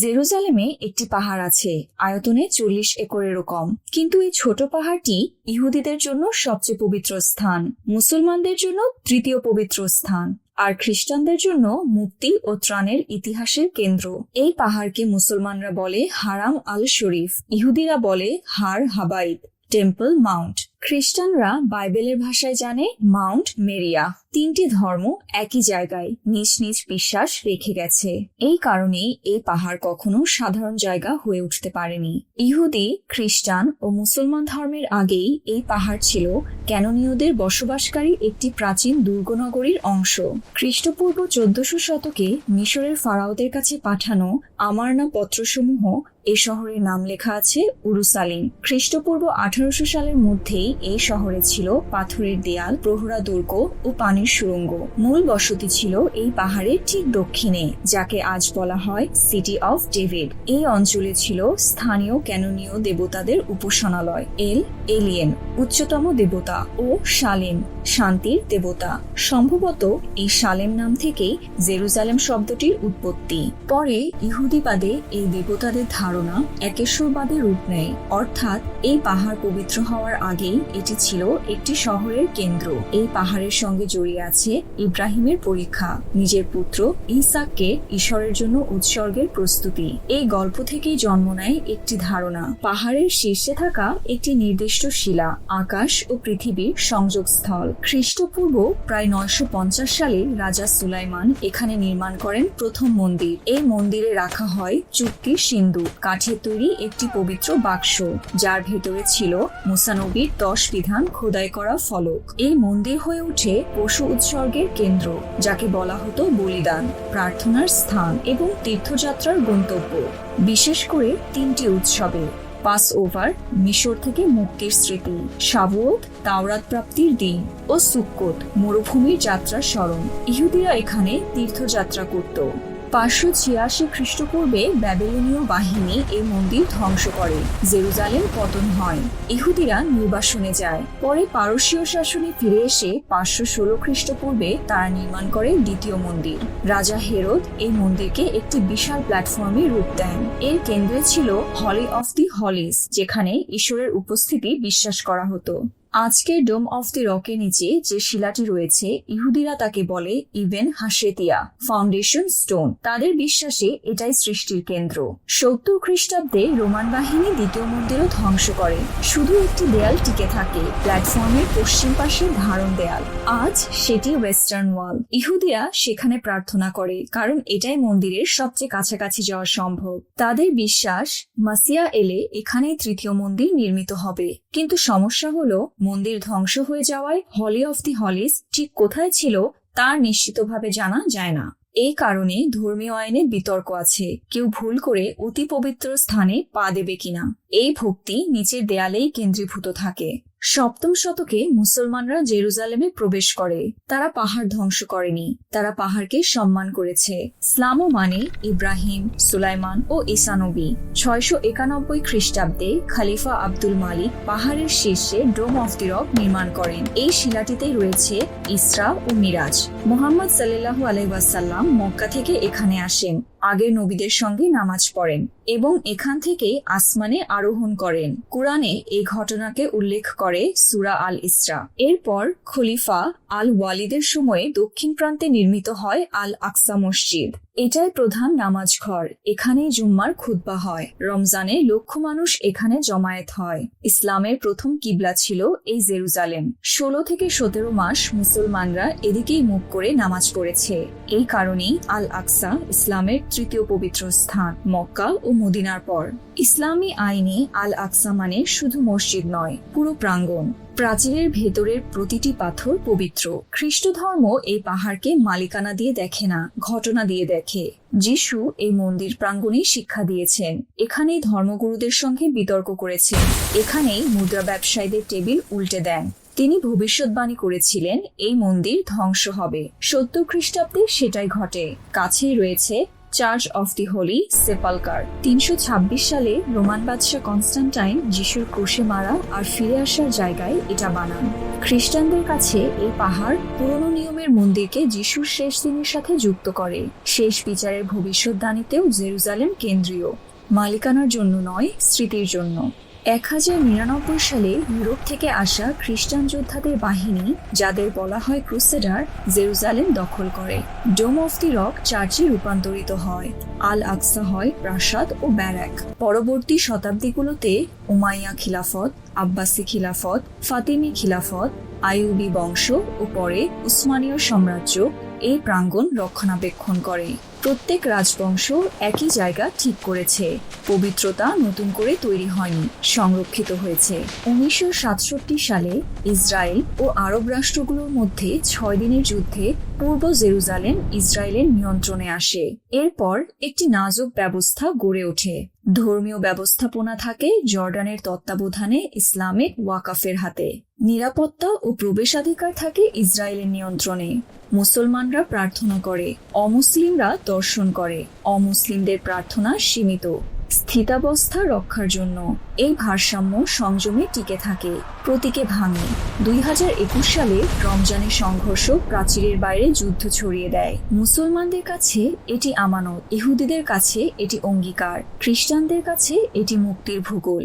জেরুজালেমে একটি পাহাড় আছে, আয়তনে চল্লিশ একরেরও কম। কিন্তু এই ছোট পাহাড়টি ইহুদিদের জন্য সবচেয়ে পবিত্র স্থান, মুসলমানদের জন্য তৃতীয় পবিত্র স্থান, আর খ্রিস্টানদের জন্য মুক্তি ও ত্রাণের ইতিহাসের কেন্দ্র। এই পাহাড়কে মুসলমানরা বলে হারাম আল শরীফ, ইহুদিরা বলে হার হাবাইদ টেম্পল মাউন্ট। খ্রিস্টানরা বাইবেলের ভাষায় জানে মাউন্ট মেরিয়া। তিনটি ধর্ম একই জায়গায় নিজ নিজ বিশ্বাস রেখে গেছে। এই কারণেই এই পাহাড় কখনো সাধারণ জায়গা হয়ে উঠতে পারেনি। ইহুদি, খ্রিস্টান ও মুসলমান ধর্মের আগেই এই পাহাড় ছিল ক্যানোনীয়দের বসবাসকারী একটি প্রাচীন দুর্গনগরীর অংশ। খ্রিস্টপূর্ব চোদ্দশো শতকে মিশরের ফারাওদের কাছে পাঠানো আমারনা পত্রসমূহ এ শহরের নাম লেখা আছে উরুসালিম। খ্রিস্টপূর্ব আঠারোশো সালের মধ্যেই এই শহরে ছিল পাথরের দেয়াল, প্রহরা দুর্গ ও পানির সুড়ঙ্গ মূল বসতি ছিল এই পাহাড়ের ঠিক দক্ষিণে, যাকে আজ বলা হয় সিটি অফ ডেভিড এই অঞ্চলে ছিল স্থানীয় ক্যানোনীয় দেবতাদের উপাসনালয় এল এলিয়েন উচ্চতম দেবতা ও শালেম, শান্তির দেবতা। সম্ভবত এই শালেম নাম থেকেই জেরুজালেম শব্দটির উৎপত্তি। পরে ইহুদিবাদে এই দেবতাদের ধারণা একেশ্বরবাদে রূপ নেয়। অর্থাৎ, এই পাহাড় পবিত্র হওয়ার আগেই এটি ছিল একটি শহরের কেন্দ্র। এই পাহাড়ের সঙ্গে জড়িয়ে আছে ইব্রাহিমের পরীক্ষা। নিজের পুত্র ইসাককে ঈশ্বরের জন্য উৎসর্গের প্রস্তুতি। এই গল্প থেকেই জন্ম নেয় একটি ধারণা। পাহাড়ের শীর্ষে থাকা একটি নির্দিষ্ট শিলা, আকাশ ও পৃথিবীর সংযোগস্থল। খ্রিস্টপূর্ব প্রায় নয়শো পঞ্চাশ সালে রাজা সুলাইমান এখানে নির্মাণ করেন প্রথম মন্দির। এই মন্দিরে রাখা হয় চুক্তি সিন্ধু কাঠের তৈরি একটি পবিত্র বাক্স, যার ভেতরে ছিল মুসানবির দশ বিধান খোদাই করা ফলক। এই মন্দির হয়ে ওঠে পশু উৎসর্গের কেন্দ্র, যাকে বলা হতো বলিদান, প্রার্থনার স্থান এবং তীর্থযাত্রার গন্তব্য। বিশেষ করে তিনটি উৎসবে পাস ওভার মিশর থেকে মুক্তির স্মৃতি শাবুয়ত তাওরাত প্রাপ্তির দিন ও সুক্কোত, মরুভূমির যাত্রার স্মরণ। ইহুদিরা এখানে তীর্থযাত্রা করত। পাঁচশো ছিয়াশি খ্রিস্টপূর্বে ব্যাবিলনীয় বাহিনী এই মন্দির ধ্বংস করে, জেরুজালেম পতন হয়। ইহুদিরা নির্বাসনে যায়। পরে পারস্যীয় শাসনে ফিরে এসে পাঁচশো ষোলো খ্রিস্টপূর্বে তারা নির্মাণ করে দ্বিতীয় মন্দির। রাজা হেরোদ এই মন্দিরকে একটি বিশাল প্ল্যাটফর্মে রূপ দেন। এর কেন্দ্রে ছিল হলি অফ দি হলিস, যেখানে ঈশ্বরের উপস্থিতি বিশ্বাস করা হতো। আজকের ডোম অফ দি রকের নিচে যে শিলাটি রয়েছে, ইহুদিরা তাকে বলে ইভেন হাসেতিয়া ফাউন্ডেশন স্টোন। তাদের বিশ্বাসে এটাই সৃষ্টির কেন্দ্র। সত্তর খ্রিস্টাব্দে রোমান বাহিনী দ্বিতীয় মন্দিরও ধ্বংস করে। শুধু একটি দেয়াল টিকে থাকে, প্ল্যাটফর্মের পশ্চিম পাশের ধারণ দেয়াল। আজ সেটি ওয়েস্টার্ন ওয়াল ইহুদিরা সেখানে প্রার্থনা করে, কারণ এটাই মন্দিরের সবচেয়ে কাছাকাছি যাওয়া সম্ভব। তাদের বিশ্বাস, মাসিয়া এলে এখানেই তৃতীয় মন্দির নির্মিত হবে। কিন্তু সমস্যা হলো মন্দির ধ্বংস হয়ে যাওয়ায় হলি অফ দি হলিস ঠিক কোথায় ছিল তা নিশ্চিতভাবে জানা যায় না। এই কারণে ধর্মীয় আইনে বিতর্ক আছে। কেউ ভুল করে অতি পবিত্র স্থানে পা দেবে কিনা। এই ভক্তি নিচের দেয়ালেই কেন্দ্রীভূত থাকে। সপ্তম শতকে মুসলমানরা জেরুজালেমে প্রবেশ করে। তারা পাহাড় ধ্বংস করেনি। তারা পাহাড়কে সম্মান করেছে। ইসলামও মানে ইব্রাহিম, সুলাইমান ও ইসানবী ছয়শো একানব্বই খ্রিস্টাব্দে খালিফা আব্দুল মালিক পাহাড়ের শীর্ষে ডোম অফ দি রক নির্মাণ করেন। এই শিলাটিতে রয়েছে ইসরা ও মিরাজ। মোহাম্মদ সাল্লাহু আলাইসাল্লাম মক্কা থেকে এখানে আসেন। আগের নবীদের সঙ্গে নামাজ পড়েন এবং এখান থেকে আসমানে আরোহণ করেন। কোরআনে এই ঘটনাকে উল্লেখ করে সুরা আল ইসরা। এরপর খলিফা আল ওয়ালিদের সময়ে দক্ষিণ প্রান্তে নির্মিত হয় আল আকসা মসজিদ। এটাই প্রধান নামাজ ঘর। এখানেই জুম্মার খুতবা হয়। রমজানে লক্ষ মানুষ এখানে জমায়েত হয়। ইসলামের প্রথম কিবলা ছিল এই জেরুজালেম। ষোলো থেকে সতেরো মাস মুসলমানরা এদিকেই মুখ করে নামাজ পড়েছে। এই কারণেই আল আকসা ইসলামের তৃতীয় পবিত্র স্থান, মক্কা ও মদিনার পর। ইসলামী আইনে আল আকসা মানে শুধু মসজিদ নয়, পুরো প্রাঙ্গণ। প্রাচীরের ভেতরের প্রতিটি পাথর পবিত্র। খ্রিস্ট ধর্ম এই পাহাড়কে মালিকানা দিয়ে দেখে না, ঘটনা দিয়ে দেখে। যিশু এই মন্দির প্রাঙ্গণেই শিক্ষা দিয়েছেন। এখানেই ধর্মগুরুদের সঙ্গে বিতর্ক করেছেন। এখানেই মুদ্রা ব্যবসায়ীদের টেবিল উল্টে দেন। তিনি ভবিষ্যৎবাণী করেছিলেন, এই মন্দির ধ্বংস হবে। সত্তর খ্রিস্টাব্দে সেটাই ঘটে। কাছেই রয়েছে Church of the Holy Sepulchre তিনশো ছাব্বিশ সালে রোমান বাদশাহ কনস্টান্টাইন যিশুর ক্রুশে মারা আর ফিরে আসার জায়গায় এটা বানান। খ্রিস্টানদের কাছে এই পাহাড় পুরনো নিয়মের মন্দিরকে যিশুর শেষ দিনের সাথে যুক্ত করে। শেষ বিচারের ভবিষ্যৎবাণীতেও জেরুজালেম কেন্দ্রীয়। মালিকানার জন্য নয়, স্মৃতির জন্য। এক হাজার নিরানব্বই সালে ইউরোপ থেকে আসা খ্রিস্টান যোদ্ধাদের বাহিনী, যাদের বলা হয় ক্রুসেডার, জেরুজালেম দখল করে। ডোম অফ দি রক চার্চে রূপান্তরিত হয়। আল আকসা হয় প্রাসাদ ও ব্যারাক। পরবর্তী শতাব্দীগুলোতে উমাইয়া খিলাফত, আব্বাসি খিলাফত, ফাতিমি খিলাফত আইউবি বংশ ও পরে উসমানীয় সাম্রাজ্য এই প্রাঙ্গণ রক্ষণাবেক্ষণ করে। প্রত্যেক রাজবংশ একই জায়গা ঠিক করেছে। পবিত্রতা নতুন করে তৈরি হয়নি, সংরক্ষিত হয়েছে। উনিশশো সাতষট্টি সালে ইসরায়েল ও আরব রাষ্ট্রগুলোর মধ্যে ছয় দিনের যুদ্ধে পূর্ব জেরুজালেম ইসরায়েলের নিয়ন্ত্রণে আসে। এরপর একটি নাজুক ব্যবস্থা গড়ে ওঠে। ধর্মীয় ব্যবস্থাপনা থাকে জর্ডানের তত্ত্বাবধানে ইসলামিক ওয়াকাফের হাতে। নিরাপত্তা ও প্রবেশাধিকার থাকে ইসরায়েলের নিয়ন্ত্রণে। মুসলমানরা প্রার্থনা করে, অমুসলিমরা দর্শন করে। অমুসলিমদের প্রার্থনা সীমিত। স্থিতাবস্থা রক্ষার জন্য এই ভারসাম্য সংযমে টিকে থাকে। প্রতীকে ভাঙে। দুই হাজার একুশ সালে রমজানের সংঘর্ষ প্রাচীরের বাইরে যুদ্ধ ছড়িয়ে দেয়। মুসলমানদের কাছে এটি আমানত, ইহুদিদের কাছে এটি অঙ্গীকার, খ্রিস্টানদের কাছে এটি মুক্তির ভূগোল।